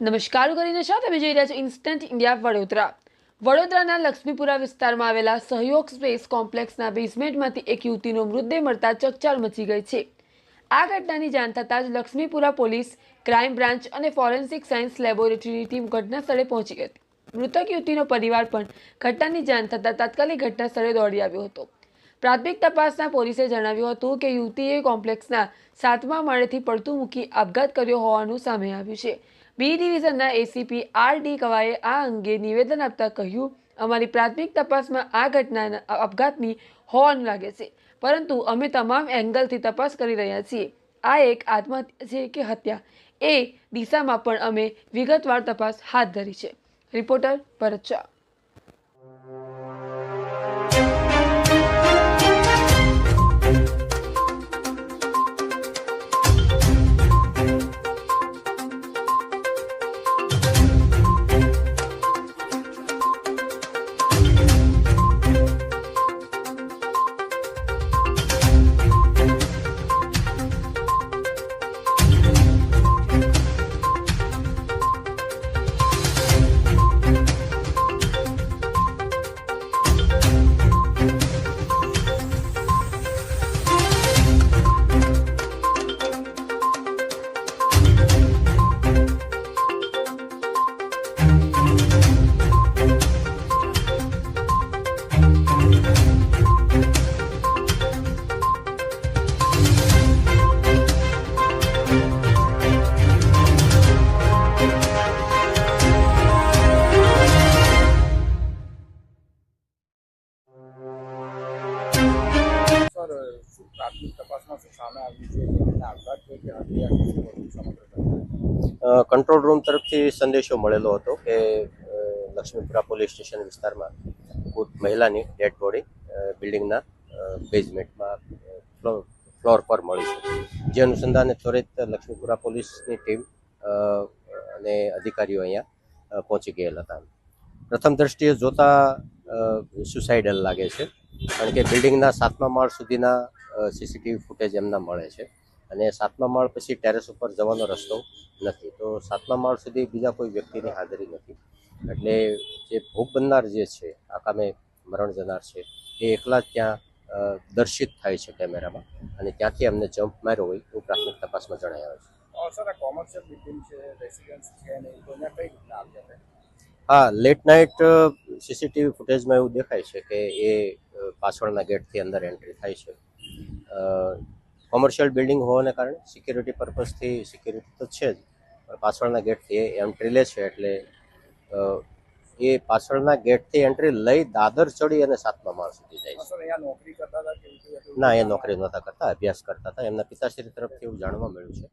નમસ્કાર કરીને છો તમે જોઈ રહ્યા છો ઇન્સ્ટન્ટ ઇન્ડિયા વડોદરા. વડોદરાના લક્ષ્મીપુરા વિસ્તારમાં આવેલા સહયોગ સ્પેસ કોમ્પ્લેક્સના બેઝમેન્ટમાંથી એક યુવતીનો મૃતદેહ મળતા ચકચાર મચી ગઈ છે. આ ઘટનાની જાણ થતાં જ લક્ષ્મીપુરા પોલીસ, ક્રાઇમ બ્રાન્ચ અને ફોરેન્સિક સાયન્સ લેબોરેટરીની ટીમ ઘટના સ્થળે પહોંચી હતી મૃતક યુવતીનો પરિવાર પણ ઘટનાની જાણ થતાં તાત્કાલિક ઘટના સ્થળે દોડી આવ્યો હતો. પ્રાથમિક તપાસના પોલીસે જણાવ્યું હતું કે યુવતીએ કોમ્પ્લેક્સના સાતમા માળેથી પડતું મૂકી આપઘાત કર્યો હોવાનું સામે આવ્યું છે. બી ડિવિઝનના એસીપી આર ડી કવાએ આ અંગે નિવેદન આપતા કહ્યું, અમારી પ્રાથમિક તપાસમાં આ ઘટના આપઘાતની હોવાનું લાગે છે. પરંતુ અમે તમામ એંગલથી તપાસ કરી રહ્યા છીએ. આ એક આત્મહત્યા છે કે હત્યા? એ દિશામાં પણ અમે વિગતવાર તપાસ હાથ ધરી છે. Reporter Bharat Shah. Control room તરફથી સંદેશો મળેલો હતો કે લક્ષ્મીપુરા પોલીસ સ્ટેશન વિસ્તારમાં કોઈ મહિલાની ડેડ બોડી બિલ્ડિંગના બેઝમેન્ટમાં ફ્લોર પર મળી છે. જે અનુસંધાને ત્વરિત લક્ષ્મીપુરા પોલીસની ટીમ અને અધિકારીઓ અહીંયા પહોંચી ગયેલા હતા. પ્રથમ દ્રષ્ટિએ જોતા સુસાઇડલ લાગે છે. કારણ કે બિલ્ડિંગના સાતમા માળ સુધીના સીસીટીવી ફૂટેજ એમના મળે છે. અને સાતમા માળ પછી ટેરેસ ઉપર જવાનો રસ્તો નથી. તો સાતમા માળ સુધી બીજા કોઈ વ્યક્તિની હાજરી નથી. એટલે જે ભોગ બનનાર જે છે આકામે મરણ જનાર છે એ એકલા જ ત્યાં દર્શિત થાય છે કેમેરામાં. અને ત્યાંથી અમને જમ્પ માર્યો હોય એવું પ્રાથમિક તપાસમાં જણાય આ છે હા લેટ નાઇટ સીસીટીવી ફૂટેજમાં એવું દેખાય છે કે એ પાછળના ગેટથી અંદર એન્ટ્રી થાય છે. કોમર્શિયલ બિલ્ડિંગ હોવાને કારણે સિક્યુરિટી પર્પઝથી સિક્યુરિટી તો છે જ પણ પાછળના ગેટથી એન્ટ્રી લે છે એટલે એ પાછળના ગેટથી એન્ટ્રી લઈ દાદર ચડી અને સાતમા માળ સુધી જાય છે. ના એ નોકરી નહોતા કરતા અભ્યાસ કરતા હતા. એમના પિતાશ્રી તરફથી એવું જાણવા મળ્યું છે.